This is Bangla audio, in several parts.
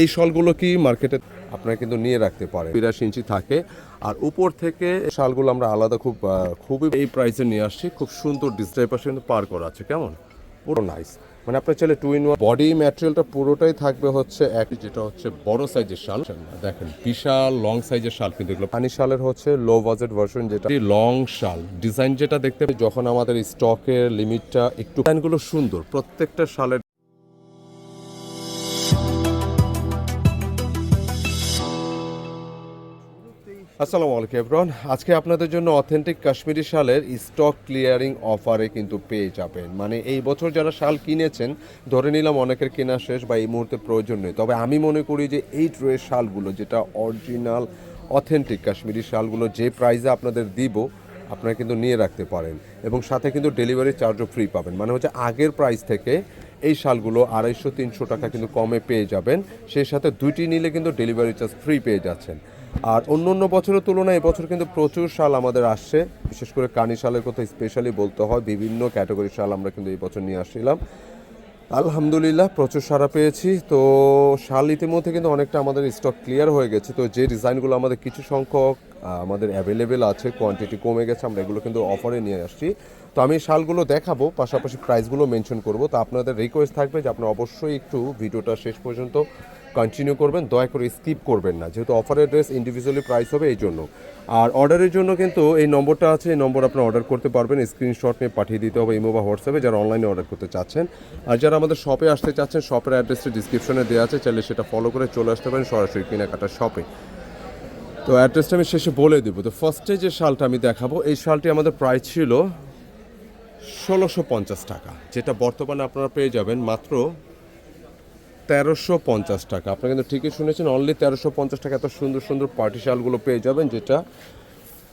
এই শালগুলো কি মার্কেটে আপনারা কিন্তু নিয়ে রাখতে পারেন। বিরাশি ইঞ্চি থাকে। আর উপর থেকে শালগুলো আমরা আলাদা খুব খুবই এই প্রাইসে নিয়ে আসছি। খুব সুন্দর ডিসপ্লে পাশে কিন্তু পার করা আছে। কেমন? পুরো নাইস মানে আপনার চাইলে টু ইন ওয়ান বডি ম্যাটেরিয়ালটা পুরোটাই থাকবে হচ্ছে এক যেটা হচ্ছে বড় সাইজের শাল। দেখেন, বিশাল লং সাইজের শাল কিন্তু এগুলো। পানি শালের হচ্ছে লো বাজেট ভার্সন যেটা। লং শাল। ডিজাইন যেটা দেখতে যখন আমাদের স্টকের লিমিটটা একটু ডিজাইনগুলো সুন্দর। প্রত্যেকটা শালের আসসালামু আলাইকুম এভরন আজকে আপনাদের জন্য অথেন্টিক কাশ্মীরি শালের স্টক ক্লিয়ারিং অফারে কিন্তু পেয়ে যাবেন। মানে এই বছর যারা শাল কিনেছেন, ধরে নিলাম অনেকের কেনা শেষ বা এই মুহূর্তে প্রয়োজন নেই। তবে আমি মনে করি যে এই ট্রের শালগুলো, যেটা অরিজিনাল অথেন্টিক কাশ্মীরি শালগুলো, যে প্রাইসে আপনাদের দিব, আপনারা কিন্তু নিয়ে রাখতে পারেন। এবং সাথে কিন্তু ডেলিভারি চার্জও ফ্রি পাবেন। মানে হচ্ছে আগের প্রাইস থেকে এই শালগুলো আড়াইশো, তিনশো টাকা কিন্তু কমে পেয়ে যাবেন। সেই সাথে দুইটি নিলে কিন্তু ডেলিভারি চার্জ ফ্রি পেয়ে যাচ্ছেন। আর অন্য অন্য বছরের তুলনায় এবছর কিন্তু প্রচুর শাল আমাদের আসছে। বিশেষ করে কানি শালের কথা স্পেশালি বলতে হয়, বিভিন্ন ক্যাটাগরির শাল আমরা কিন্তু এই বছর নিয়ে আসছিলাম। আলহামদুলিল্লাহ, প্রচুর সারা পেয়েছি। তো শাল ইতিমধ্যে কিন্তু অনেকটা আমাদের স্টক ক্লিয়ার হয়ে গেছে। তো যে ডিজাইনগুলো আমাদের কিছু সংখ্যক আমাদের অ্যাভেলেবেল আছে কোয়ান্টিটি কমে গেছে, আমরা এগুলো কিন্তু অফারে নিয়ে আসছি। তো আমি শালগুলো দেখাবো, পাশাপাশি প্রাইসগুলো মেনশন করব। তো আপনাদের রিকোয়েস্ট থাকবে যে আপনারা অবশ্যই একটু ভিডিওটা শেষ পর্যন্ত কন্টিনিউ করবেন, দয়া করে স্কিপ করবেন না। যেহেতু অফারের ড্রেস ইন্ডিভিজুয়ালি প্রাইস হবে এই জন্য। আর অর্ডারের জন্য কিন্তু এই নম্বরটা আছে, এই নম্বর আপনারা অর্ডার করতে পারবেন স্ক্রিনশট নিয়ে পাঠিয়ে দিতে হবে ইমো বা হোয়াটসঅ্যাপে যারা অনলাইনে অর্ডার করতে চাচ্ছেন। আর যারা আমাদের শপে আসতে চাচ্ছেন শপের অ্যাড্রেসটি ডিসক্রিপশনে দেওয়া আছে, চাইলে সেটা ফলো করে চলে আসতে পারেন সরাসরি কেনাকাটার শপে তো অ্যাড্রেসটা আমি শেষে বলে দেবো। তো ফার্স্টে যে শালটা আমি দেখাবো, এই শালটি আমাদের প্রাইস ছিল ষোলোশো পঞ্চাশ টাকা, যেটা বর্তমানে আপনারা পেয়ে যাবেন মাত্র তেরোশো পঞ্চাশ টাকা। আপনারা কিন্তু ঠিকই শুনেছেন অনলি তেরোশো পঞ্চাশ টাকা এত সুন্দর সুন্দর পার্টি শালগুলো পেয়ে যাবেন, যেটা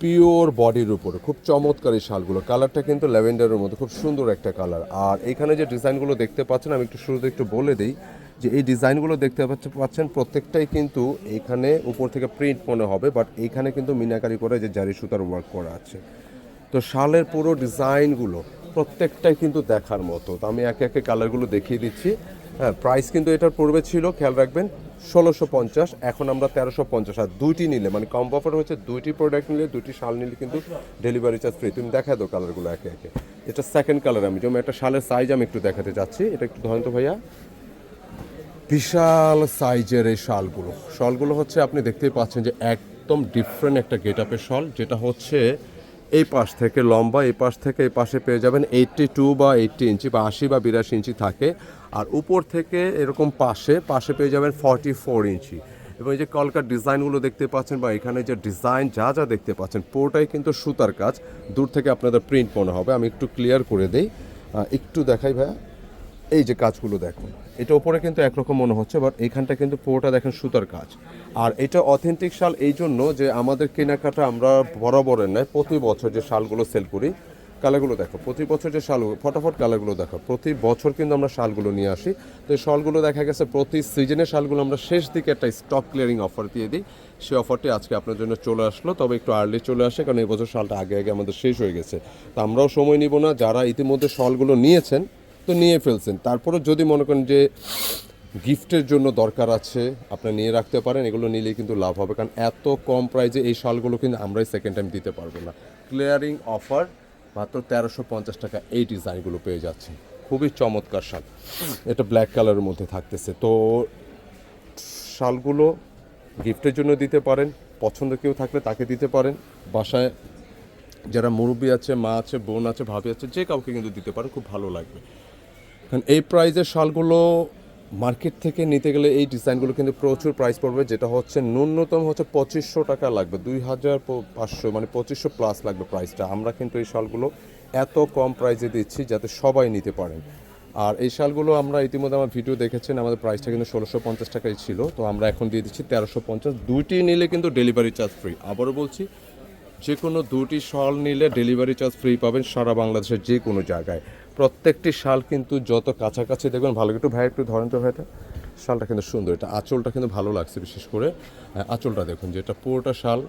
পিওর বডির উপরে, খুব চমৎকার এই শালগুলো। কালারটা কিন্তু ল্যাভেন্ডারের মতো, খুব সুন্দর একটা কালার আর এখানে যে ডিজাইনগুলো দেখতে পাচ্ছেন, আমি একটু শুরুতে একটু বলে দিই, যে এই ডিজাইনগুলো দেখতে পাচ্ছে- পাচ্ছেন, প্রত্যেকটাই কিন্তু এখানে উপর থেকে প্রিন্ট মনে হবে বাট এইখানে কিন্তু মিনাকারি করে যে জারি সুতার ওয়ার্ক করা আছে। তো শালের পুরো ডিজাইনগুলো প্রত্যেকটাই কিন্তু দেখার মতো। তো আমি একে একে কালারগুলো দেখিয়ে দিচ্ছি। হ্যাঁ প্রাইস কিন্তু এটার পূর্বে ছিল, খেয়াল রাখবেন, ষোলোশো পঞ্চাশ, এখন আমরা তেরোশো পঞ্চাশ। আর দুইটি নিলে মানে কম অফার হচ্ছে, দুইটি প্রোডাক্ট নিলে, দুইটি শাল নিলে কিন্তু ডেলিভারি চার্জ ফ্রি তুমি দেখা দাও কালারগুলো একে একে। এটা সেকেন্ড কালার আমি, যেমন একটা শালের সাইজ আমি একটু দেখাতে চাচ্ছি। এটা একটু ধরেন তো ভাইয়া। বিশাল সাইজের এই শালগুলো। শালগুলো হচ্ছে, আপনি দেখতেই পাচ্ছেন যে একদম ডিফারেন্ট একটা গেট আপের শাল, যেটা হচ্ছে এই পাশ থেকে লম্বা, এই পাশ থেকে এই পাশে পেয়ে যাবেন এইটটি টু বা এইটটি ইঞ্চি বা আশি বা বিরাশি ইঞ্চি থাকে। আর উপর থেকে এরকম পাশে পাশে পেয়ে যাবেন ফর্টি ফোর ইঞ্চি এবং এই যে কলকার ডিজাইনগুলো দেখতে পাচ্ছেন বা এখানে যে ডিজাইন যা যা দেখতে পাচ্ছেন, পুরোটাই কিন্তু সুতার কাজ। দূর থেকে আপনাদের প্রিন্ট মনে হবে। আমি একটু ক্লিয়ার করে দেই। একটু দেখাই ভাইয়া। এই যে কাজগুলো দেখুন। এটা উপরে কিন্তু একরকম মনে হচ্ছে বাট এইখানটা কিন্তু পুরোটা দেখেন সুতার কাজ। আর এটা অথেন্টিক শাল এই জন্য যে আমাদের কেনাকাটা আমরা বরাবরের নয় প্রতি বছর যে শালগুলো সেল করি, কালারগুলো দেখো, প্রতি বছর যে শাল, ফটাফট কালারগুলো দেখো, প্রতি বছর কিন্তু আমরা শালগুলো নিয়ে আসি। তো এই শালগুলো দেখা গেছে প্রতি সিজনে শালগুলো আমরা শেষ দিকে একটা স্টক ক্লিয়ারিং অফার দিয়ে দিই। সেই অফারটি আজকে আপনার জন্য চলে আসলো, তবে একটু আর্লি চলে আসে, কারণ এই বছর শালটা আগে আগে আমাদের শেষ হয়ে গেছে। তো আমরাও সময় নিব না, যারা ইতিমধ্যে শালগুলো নিয়েছেন তো নিয়ে ফেলছেন। তারপরে যদি মনে করেন যে গিফটের জন্য দরকার আছে আপনি নিয়ে রাখতে পারেন, এগুলো নিলেই কিন্তু লাভ হবে। কারণ এত কম প্রাইজে এই শালগুলো কিন্তু আমরাই সেকেন্ড টাইম দিতে পারব না। ক্লিয়ারিং অফার মাত্র তেরোশো পঞ্চাশ টাকা এই ডিজাইনগুলো পেয়ে যাচ্ছে খুবই চমৎকার শাল। এটা ব্ল্যাক কালারের মধ্যে থাকতেছে। তো শালগুলো গিফটের জন্য দিতে পারেন, পছন্দ কেউ থাকলে তাকে দিতে পারেন। বাসায় যারা মুরব্বী আছে, মা আছে, বোন আছে, ভাবি আছে, যে কাউকে কিন্তু দিতে পারেন, খুব ভালো লাগবে। কারণ এই প্রাইজের শালগুলো মার্কেট থেকে নিতে গেলে এই ডিজাইনগুলো কিন্তু প্রচুর প্রাইস পড়বে, যেটা হচ্ছে ন্যূনতম হচ্ছে পঁচিশশো টাকা লাগবে, দুই হাজার পাঁচশো মানে পঁচিশশো প্লাস লাগবে প্রাইসটা আমরা কিন্তু এই শালগুলো এত কম প্রাইসে দিচ্ছি যাতে সবাই নিতে পারেন। আর এই শালগুলো আমরা ইতিমধ্যে আমার ভিডিও দেখেছেন, আমাদের প্রাইসটা কিন্তু ষোলোশো পঞ্চাশ টাকাই ছিল, তো আমরা এখন দিয়ে দিচ্ছি তেরোশো পঞ্চাশ। দুইটি নিলে কিন্তু ডেলিভারি চার্জ ফ্রি আবারও বলছি যে কোনো দুটি শাল নিলে ডেলিভারি চার্জ ফ্রি পাবেন সারা বাংলাদেশের যে কোনো জায়গায়। প্রত্যেকটি শাল কিন্তু যত কাছাকাছি দেখবেন, ভালো একটু ভাই, একটু ধরেন তো ভাইটা। শালটা কিন্তু সুন্দর, এটা আঁচলটা কিন্তু ভালো লাগছে বিশেষ করে। আঁচলটা দেখুন, যেটা পুরোটা শাল,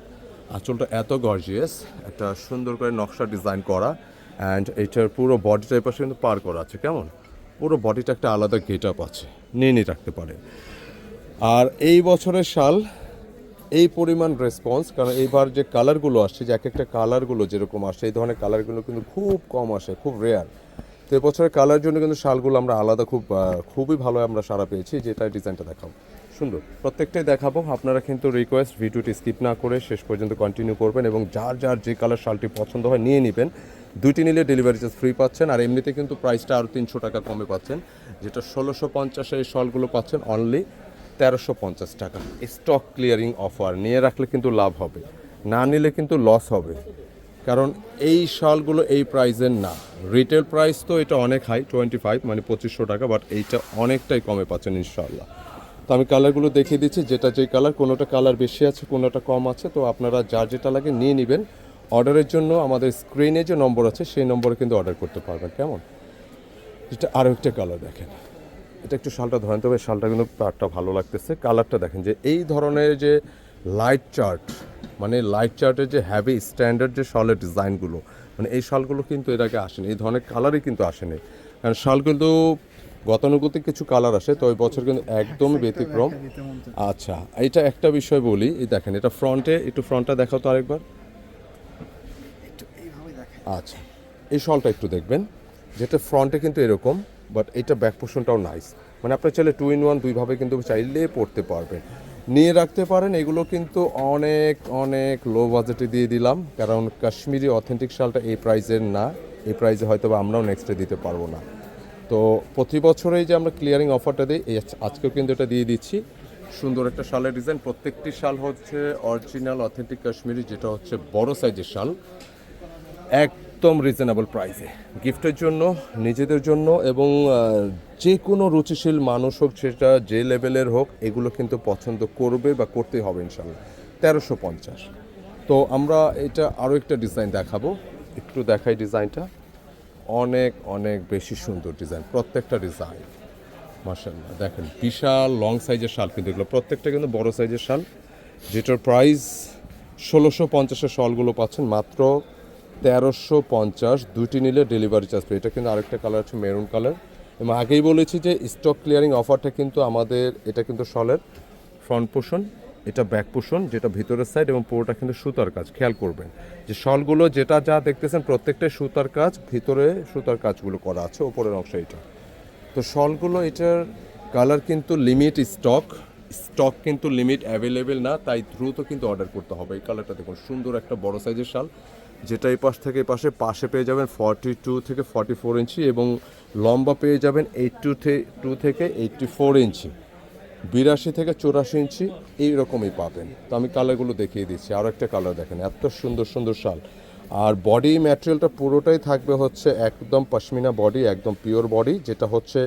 আঁচলটা এত গর্জিয়াস একটা সুন্দর করে নকশা ডিজাইন করা অ্যান্ড এটার পুরো বডি টাইপার কিন্তু পার করা আছে, কেমন? পুরো বডিটা একটা আলাদা গেট আপ আছে, নিয়ে নিয়ে রাখতে পারে। আর এই বছরের শাল এই পরিমাণ রেসপন্স কারণ এইবার যে কালারগুলো আসছে, যে এক একটা কালারগুলো যেরকম আসে এই ধরনের কালারগুলো কিন্তু খুব কম আসে, খুব রেয়ার তো এবছরের কালার জন্য কিন্তু শালগুলো আমরা আলাদা খুব খুবই ভালো আমরা সারা পেয়েছি, যেটা ডিজাইনটা দেখাবো। সুন্দর। প্রত্যেকটাই দেখাবো, আপনারা কিন্তু রিকোয়েস্ট ভিডিওটি স্কিপ না করে শেষ পর্যন্ত কন্টিনিউ করবেন এবং যার যার যে কালার শালটি পছন্দ হয় নিয়ে নেবেন। দুইটি নিলে ডেলিভারি চার্জ ফ্রি পাচ্ছেন, আর এমনিতে কিন্তু প্রাইসটা আরও তিনশো টাকা কমে পাচ্ছেন, যেটা ষোলোশো পঞ্চাশের এই শলগুলো পাচ্ছেন অনলি তেরোশো পঞ্চাশ টাকা। স্টক ক্লিয়ারিং অফার নিয়ে রাখলে কিন্তু লাভ হবে, না নিলে কিন্তু লস হবে। কারণ এই শালগুলো এই প্রাইসের না। রিটেল প্রাইস তো এটা অনেক হাই টোয়েন্টি ফাইভ মানে পঁচিশশো টাকা বাট এইটা অনেকটাই কমে পাচ্ছেন ইনশাল্লাহ তো আমি কালারগুলো দেখিয়ে দিচ্ছি, যেটা যেই কালার কোনোটা কালার বেশি আছে, কোনোটা কম আছে, তো আপনারা যার যেটা লাগে নিয়ে নেবেন। অর্ডারের জন্য আমাদের স্ক্রিনে যে নম্বর আছে, সেই নম্বরে কিন্তু অর্ডার করতে পারবেন, কেমন? এটা আরও একটা কালার দেখেন। এটা একটু শালটা ধরেন তবে শালটা কিন্তু পাটটা ভালো লাগতেছে। কালারটা দেখেন যে এই ধরনের যে লাইট চার্ট মানে লাইট চার্টের যে হ্যাভি স্ট্যান্ডার্ড যে শালের ডিজাইনগুলো মানে এই শালগুলো কিন্তু এর আগে আসেনি এই ধরনের কালারই কিন্তু আসেনি। কারণ শাল কিন্তু গতানুগতিক কিছু কালার আসে তো ওই বছর কিন্তু একদমই ব্যতিক্রম। আচ্ছা এটা একটা বিষয় বলি এই দেখেন এটা ফ্রন্টে একটু ফ্রন্টটা দেখাও তো আরেকবার। আচ্ছা এই শলটা একটু দেখবেন যেটা ফ্রন্টে কিন্তু এরকম। বাট এটা ব্যাক পোর্শনটাও নাইস মানে আপনার চাইলে টু ইন ওয়ান দুইভাবে কিন্তু চাইলে পড়তে পারবেন নিয়ে রাখতে পারেন, এগুলো কিন্তু অনেক অনেক লো বাজেটে দিয়ে দিলাম। কারণ কাশ্মীরি অথেন্টিক শালটা এই প্রাইজের না। এই প্রাইজে হয়তো আমরাও নেক্সটে দিতে পারব না। তো প্রতি বছরেই যে আমরা ক্লিয়ারিং অফারটা দিই আজকেও কিন্তু এটা দিয়ে দিচ্ছি। সুন্দর একটা শালের ডিজাইন প্রত্যেকটি শাল হচ্ছে অরিজিনাল অথেন্টিক কাশ্মীরি, যেটা হচ্ছে বড় সাইজের শাল। একদম রিজনেবল প্রাইসে গিফটের জন্য, নিজেদের জন্য এবং যে কোনো রুচিশীল মানুষ হোক, সেটা যে লেভেলের হোক, এগুলো কিন্তু পছন্দ করবে বা করতেই হবে ইনশাল্লাহ তেরোশো পঞ্চাশ। তো আমরা এটা আরও একটা ডিজাইন দেখাবো। একটু দেখাই ডিজাইনটা অনেক অনেক বেশি সুন্দর ডিজাইন প্রত্যেকটা ডিজাইন মার্শাল্লাহ দেখেন, বিশাল লং সাইজের শাল কিন্তু এগুলো। প্রত্যেকটা কিন্তু বড় সাইজের শাল, যেটার প্রাইস ষোলোশো পঞ্চাশের শালগুলো পাচ্ছেন, মাত্র তেরোশো পঞ্চাশ দুটি নিলে ডেলিভারি চার্জ পেয়ে এটা কিন্তু আরেকটা কালার আছে মেরুন কালার এবং আগেই বলেছি যে স্টক ক্লিয়ারিং অফারটা কিন্তু আমাদের, এটা কিন্তু শলের ফ্রন্ট পোষণ এটা ব্যাক পোর্শন যেটা ভিতরের সাইড এবং পুরোটা কিন্তু সুতার কাজ, খেয়াল করবেন। যে শলগুলো যেটা যা দেখতেছেন প্রত্যেকটাই সুতার কাজ, ভিতরে সুতার কাজগুলো করা আছে ওপরের অংশ এটা। তো শলগুলো এটার কালার কিন্তু লিমিট স্টক স্টক কিন্তু লিমিট অ্যাভেলেবেল না, তাই দ্রুত কিন্তু অর্ডার করতে হবে। এই কালারটা দেখুন, সুন্দর একটা বড় সাইজের শাল। যেটা এই পাশ থেকে পাশে পাশে পেয়ে যাবেন ফর্টি টু থেকে ফর্টি ফোর ইঞ্চি এবং লম্বা পেয়ে যাবেন এইট টু টু থেকে এইটটি ফোর ইঞ্চি। বিরাশি থেকে চৌরাশি ইঞ্চি এইরকমই পাবেন। তো আমি কালারগুলো দেখিয়ে দিচ্ছি আরও একটা কালার দেখেন, এত সুন্দর সুন্দর শাল। আর বডি ম্যাটেরিয়ালটা পুরোটাই থাকবে হচ্ছে একদম পশমিনা বডি একদম পিওর বডি যেটা হচ্ছে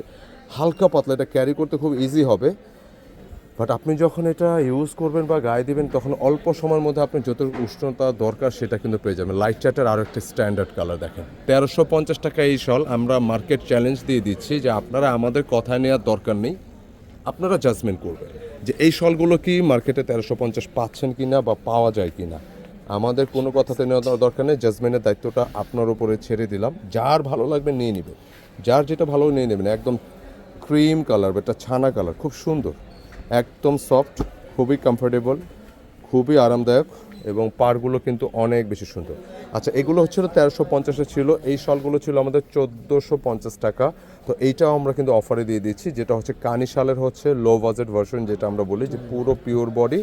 হালকা পাতলা, এটা ক্যারি করতে খুব ইজি হবে। বাট আপনি যখন এটা ইউজ করবেন বা গায়ে দিবেন, তখন অল্প সময়ের মধ্যে আপনি যত উষ্ণতা দরকার সেটা কিন্তু পেয়ে যাবেন। লাইট চার্টের আরও একটা স্ট্যান্ডার্ড কালার দেখেন। তেরোশো পঞ্চাশ টাকা এই শল, আমরা মার্কেট চ্যালেঞ্জ দিয়ে দিচ্ছি যে আপনারা আমাদের কথা নেওয়ার দরকার নেই। আপনারা জাজমেন্ট করবেন যে এই শলগুলো কি মার্কেটে তেরোশো পঞ্চাশ পাচ্ছেন কি না বা পাওয়া যায় কি না আমাদের কোনো কথাতে নেওয়া দরকার নেই। জাজমেন্টের দায়িত্বটা আপনার উপরে ছেড়ে দিলাম। যার ভালো লাগবে নিয়ে নেবেন যার যেটা ভালো নিয়ে নেবেন একদম ক্রিম কালার বা এটা ছানা কালার খুব সুন্দর। একদম সফট খুবই কমফোর্টেবল খুবই আরামদায়ক এবং পারগুলো কিন্তু অনেক বেশি সুন্দর। আচ্ছা এগুলো হচ্ছিল তেরোশো পঞ্চাশে ছিল, এই শলগুলো ছিল আমাদের চোদ্দোশো পঞ্চাশ টাকা। তো এইটাও আমরা কিন্তু অফারে দিয়ে দিচ্ছি, যেটা হচ্ছে কানি শালের হচ্ছে লো বাজেট ভার্সন যেটা আমরা বলি যে পুরো পিওর বডি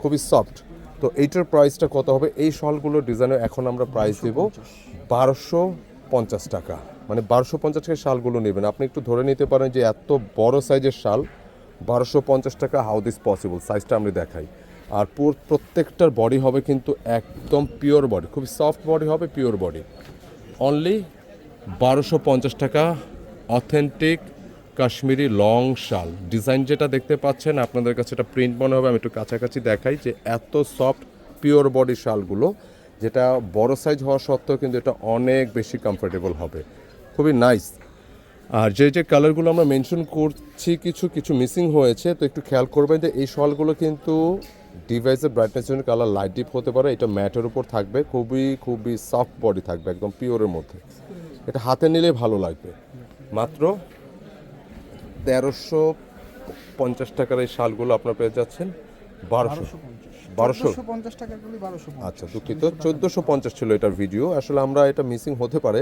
খুবই সফট তো এইটার প্রাইসটা কত হবে? এই শলগুলোর ডিজাইনের এখন আমরা প্রাইস দেবো বারোশো পঞ্চাশ টাকা। মানে বারোশো পঞ্চাশ টাকা শালগুলো নেবেন। আপনি একটু ধরে নিতে পারেন যে এত বড় সাইজের শাল বারোশো পঞ্চাশ টাকা হাউ দিস পসিবল সাইজটা আমি দেখাই। আর পুর- প্রত্যেকটার বডি হবে কিন্তু একদম পিওর বডি খুবই সফট বডি হবে পিওর বডি অনলি বারোশো পঞ্চাশ টাকা অথেন্টিক কাশ্মীরি লং শাল। ডিজাইন যেটা দেখতে পাচ্ছেন, আপনাদের কাছে এটা প্রিন্ট মনে হবে, আমি একটু কাছাকাছি দেখাই যে এত সফট পিওর বডি শালগুলো, যেটা বড় সাইজ হওয়া সত্ত্বেও কিন্তু এটা অনেক বেশি কমফোর্টেবল হবে। খুবই নাইস আর যে যে কালারগুলো আমরা মেনশন করছি, কিছু কিছু মিসিং হয়েছে, তো একটু খেয়াল করবেন যে এই শলগুলো কিন্তু ডিভাইসের ব্রাইটনেস জন্য কালার লাইট ডিপ হতে পারে। এটা ম্যাটের উপর থাকবে, খুবই খুবই সফট বডি থাকবে, একদম পিওরের মধ্যে। এটা হাতে নিলে ভালো লাগবে। মাত্র তেরোশো পঞ্চাশ টাকার এই শালগুলো আপনার পেয়ে যাচ্ছেন, বারোশো। বারোশো? পঞ্চাশ বারোশো? বারোশো টাকা বারোশো আচ্ছা দুঃখিত। চোদ্দোশো পঞ্চাশ ছিল এটার ভিডিও আসলে আমরা এটা মিসিং হতে পারে।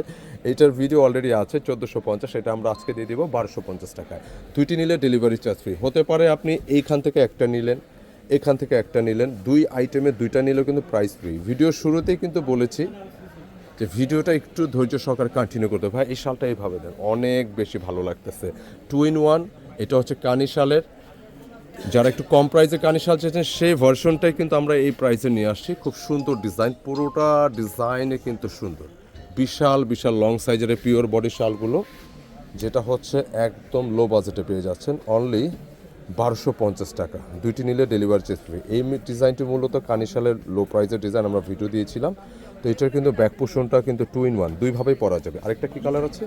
এটার ভিডিও অলরেডি আছে চোদ্দোশো পঞ্চাশ এটা আমরা আজকে দিয়ে দিব বারোশো পঞ্চাশ টাকায়। দুইটি নিলে ডেলিভারি চার্জ ফ্রি হতে পারে আপনি এইখান থেকে একটা নিলেন এখান থেকে একটা নিলেন দুই আইটেমে দুইটা নিলেও কিন্তু প্রাইস ফ্রি ভিডিও শুরুতেই কিন্তু বলেছি যে ভিডিওটা একটু ধৈর্য সহকারে কন্টিনিউ করতে ভাই এই শালটা এইভাবে দেন অনেক বেশি ভালো লাগতেছে। টু ইন ওয়ান এটা হচ্ছে কানি শালের যারা একটু কম প্রাইসে কানি শাল চেয়েছেন, সেই ভার্সনটাই কিন্তু আমরা এই প্রাইসে নিয়ে আসছি। খুব সুন্দর ডিজাইন পুরোটা ডিজাইনে কিন্তু সুন্দর। বিশাল বিশাল লং সাইজের পিওর বডি শালগুলো, যেটা হচ্ছে একদম লো বাজেটে পেয়ে যাচ্ছেন। অনলি বারোশো পঞ্চাশ টাকা। দুইটি নিলে ডেলিভারি চার্জ ফ্রি এই ডিজাইনটি মূলত কানিশালের লো প্রাইসের ডিজাইন আমরা ভিডিও দিয়েছিলাম। তো এটার কিন্তু ব্যাক পোষণটা কিন্তু টু ইন ওয়ান দুইভাবেই পরা যাবে। আরেকটা কি কালার আছে?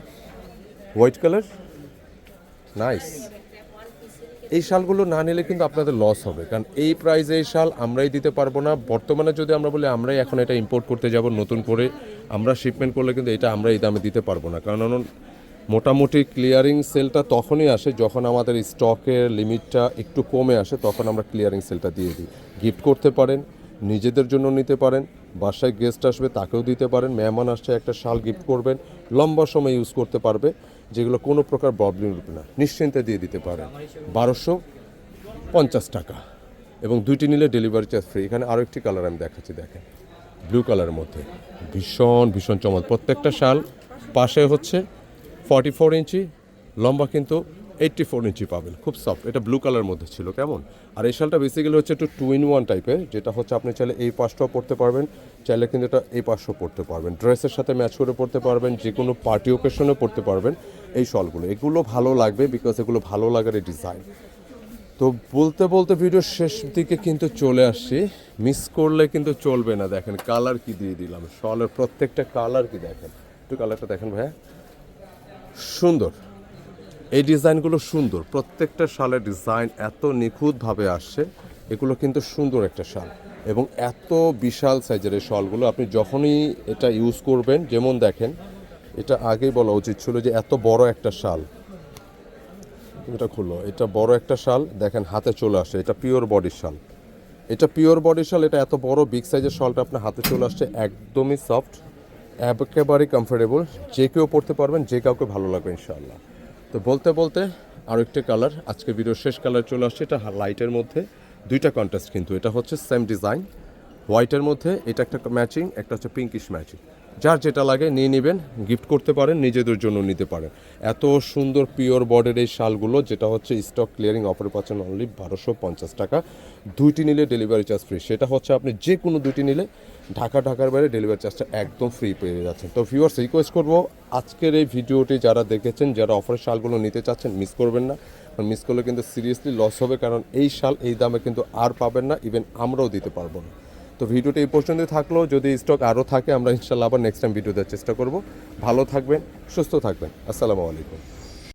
হোয়াইট কালার নাইস এই শালগুলো না নিলে কিন্তু আপনাদের লস হবে। কারণ এই প্রাইসে এই শাল আমরাই দিতে পারব না। বর্তমানে যদি আমরা বলি, আমরাই এখন এটা ইম্পোর্ট করতে যাব নতুন করে, আমরা শিপমেন্ট করলে কিন্তু এটা আমরা এই দামে দিতে পারব না। কারণ মোটামুটি ক্লিয়ারিং সেলটা তখনই আসে যখন আমাদের স্টকের লিমিটটা একটু কমে আসে, তখন আমরা ক্লিয়ারিং সেলটা দিয়ে দিই। গিফট করতে পারেন, নিজেদের জন্য নিতে পারেন বাসায় গেস্ট আসবে, তাকেও দিতে পারেন, মেহমান আসছে, একটা শাল গিফট করবেন, লম্বা সময় ইউজ করতে পারবে, যেগুলো কোনো প্রকার প্রবলেম উঠবে না, নিশ্চিন্তে দিয়ে দিতে পারেন। বারোশো পঞ্চাশ টাকা। এবং দুইটি নিলে ডেলিভারি চার্জ ফ্রি এখানে আরও একটি কালার আমি দেখাচ্ছি, দেখেন। ব্লু কালারের মধ্যে। ভীষণ ভীষণ চমৎ। প্রত্যেকটা শাল পাশে হচ্ছে ফর্টি ফোর ইঞ্চি, লম্বা কিন্তু এইট্টি ফোর ইঞ্চি পাবেন, খুব সফট এটা ব্লু কালারের মধ্যে ছিল, কেমন? আর এই শালটা বেসিক্যালি হচ্ছে একটু টু ইন ওয়ান টাইপের যেটা হচ্ছে আপনি চাইলে এই পাশটাও পড়তে পারবেন, চাইলে কিন্তু এটা এই পাশটাও পড়তে পারবেন। ড্রেসের সাথে ম্যাচ করে পড়তে পারবেন যে কোনো পার্টি ওকেশনে পড়তে পারবেন, এই শলগুলো। এগুলো ভালো লাগবে বিকজ এগুলো ভালো লাগার এই ডিজাইন তো বলতে বলতে ভিডিও শেষ দিকে কিন্তু চলে আসছি। মিস করলে কিন্তু চলবে না, দেখেন কালার কি দিয়ে দিলাম, শলের প্রত্যেকটা কালার কি দেখেন? একটু কালারটা দেখেন ভাইয়া। সুন্দর। এই ডিজাইনগুলো সুন্দর। প্রত্যেকটা শালের ডিজাইন এত নিখুঁতভাবে আসছে, এগুলো কিন্তু সুন্দর একটা শাল। এবং এত বিশাল সাইজের এই শালগুলো আপনি যখনই এটা ইউজ করবেন, যেমন দেখেন, এটা আগেই বলা উচিত ছিল যে এত বড় একটা শাল। এটা খুললো, এটা বড় একটা শাল, দেখেন হাতে চলে আসে এটা পিওর বডির শাল। এটা পিওর বডি শাল, এটা এত বড় বিগ সাইজের শালটা আপনার হাতে চলে আসছে, একদমই সফট একেবারেই কমফোর্টেবল যে কেউ পড়তে পারবেন, যে কাউকে ভালো লাগবে ইনশাআল্লাহ। তো বলতে বলতে আরও একটা কালার আজকে ভিডিওর শেষ কালার চলে আসছে, এটা লাইটের মধ্যে। দুইটা কন্ট্রাস্ট কিন্তু, এটা হচ্ছে সেম ডিজাইন হোয়াইটের মধ্যে, এটা একটা ম্যাচিং একটা হচ্ছে পিঙ্কিশ ম্যাচিং যার যেটা লাগে নিয়ে নেবেন গিফট করতে পারেন, নিজেদের জন্য নিতে পারেন। এত সুন্দর পিওর বর্ডের এই শালগুলো, যেটা হচ্ছে স্টক ক্লিয়ারিং অফার পাচ্ছেন অনলি বারোশো পঞ্চাশ টাকা। দুইটি নিলে ডেলিভারি চার্জ ফ্রি সেটা হচ্ছে আপনি যে কোনো দুইটি নিলে ঢাকা, ঢাকার বাইরে ডেলিভারি চার্জটা একদম ফ্রি পেয়ে যাচ্ছেন। তো ভিউয়ার্স রিকোয়েস্ট করব, আজকের এই ভিডিওটি যারা দেখেছেন, যারা অফারের শালগুলো নিতে চাচ্ছেন মিস করবেন না। মিস করলে কিন্তু সিরিয়াসলি লস হবে, কারণ এই শাল এই দামে কিন্তু আর পাবেন না ইভেন আমরাও দিতে পারব না। তো ভিডিওটা এই পর্যন্ত থাকল। যদি স্টক আরও থাকে, আমরা ইনশাল্লাহ আবার নেক্সট টাইম ভিডিও দেওয়ার চেষ্টা করব। ভালো থাকবেন, সুস্থ থাকবেন। আসসালামু আলাইকুম।